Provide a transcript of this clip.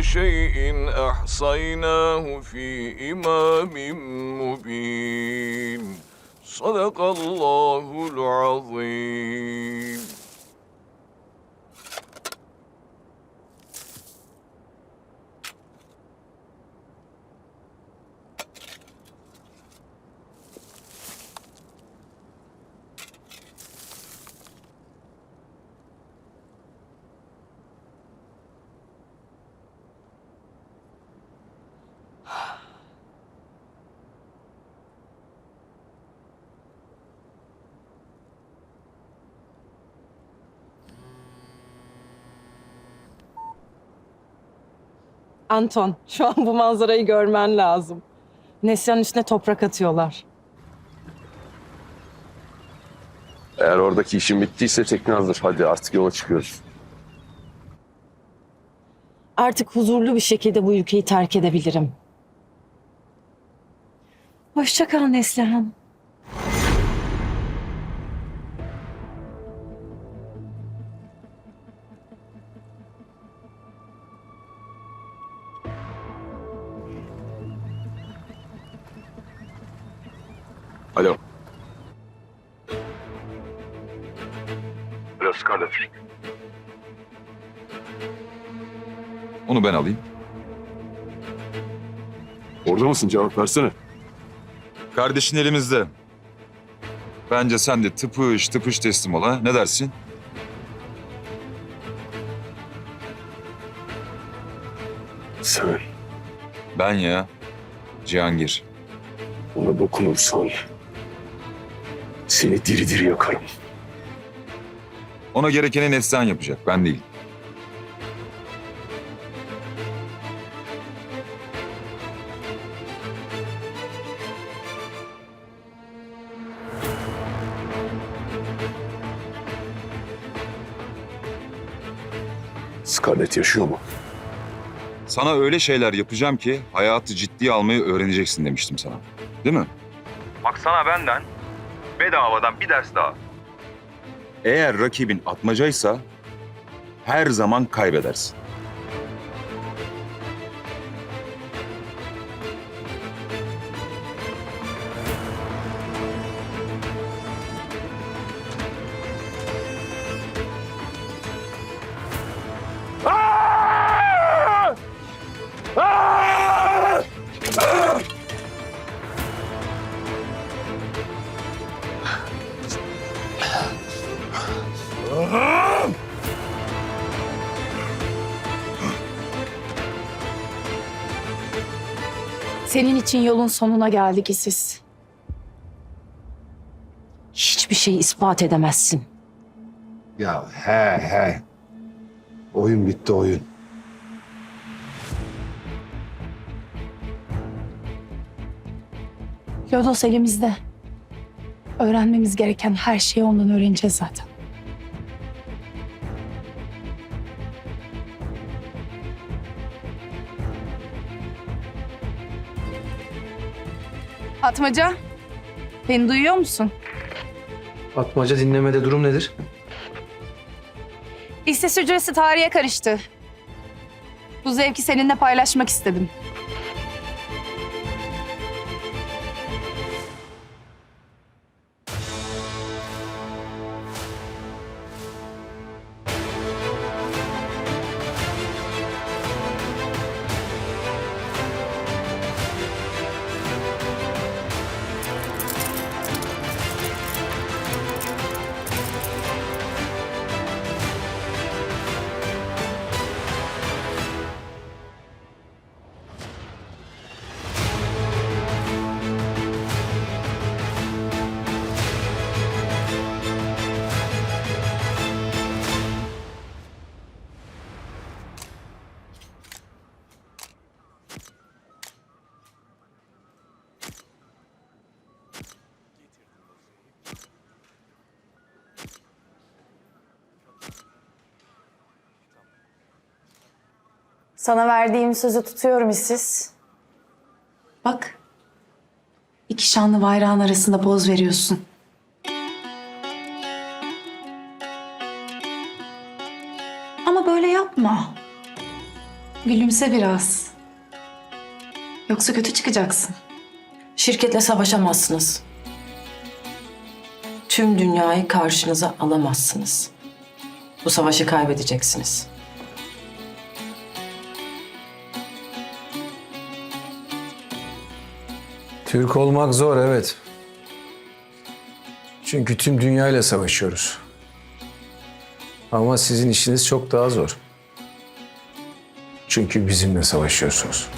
شيء أحصيناه في إمام مبين. صدق الله العظيم. Anton, şu an bu manzarayı görmen lazım. Neslihan'ın üstüne toprak atıyorlar. Eğer oradaki işin bittiyse tekne hazır. Hadi artık yola çıkıyoruz. Artık huzurlu bir şekilde bu ülkeyi terk edebilirim. Hoşça kal Neslihan. Alo. Biraz Scarlett. Onu ben alayım. Orada mısın? Cevap versene. Kardeşin elimizde. Bence sen de tıpış tıpış teslim ol ha. Ne dersin? Sen Ben ya. Cihangir. ona dokunursan seni diri diri yakarım. Ona gerekeni Neslihan yapacak. Ben değil. Scarlett yaşıyor mu? Sana öyle şeyler yapacağım ki hayatı ciddiye almayı öğreneceksin demiştim sana. Değil mi? Bak sana benden bedavadan bir ders daha. Eğer rakibin atmacaysa her zaman kaybedersin. Senin için yolun sonuna geldik Isis. Hiçbir şeyi ispat edemezsin. Ya he he. Oyun bitti oyun. Lodos elimizde. Öğrenmemiz gereken her şeyi ondan öğreneceğiz zaten. Atmaca, beni duyuyor musun? Atmaca dinlemede durum nedir? İstes hücresi tarihe karıştı. Bu zevki seninle paylaşmak istedim. Sana verdiğim sözü tutuyorum Isis. Bak, iki şanlı bayrağın arasında poz veriyorsun. Ama böyle yapma. Gülümse biraz. Yoksa kötü çıkacaksın. Şirketle savaşamazsınız. Tüm dünyayı karşınıza alamazsınız. Bu savaşı kaybedeceksiniz. Türk olmak zor evet. Çünkü tüm dünyayla savaşıyoruz. Ama sizin işiniz çok daha zor. Çünkü bizimle savaşıyorsunuz.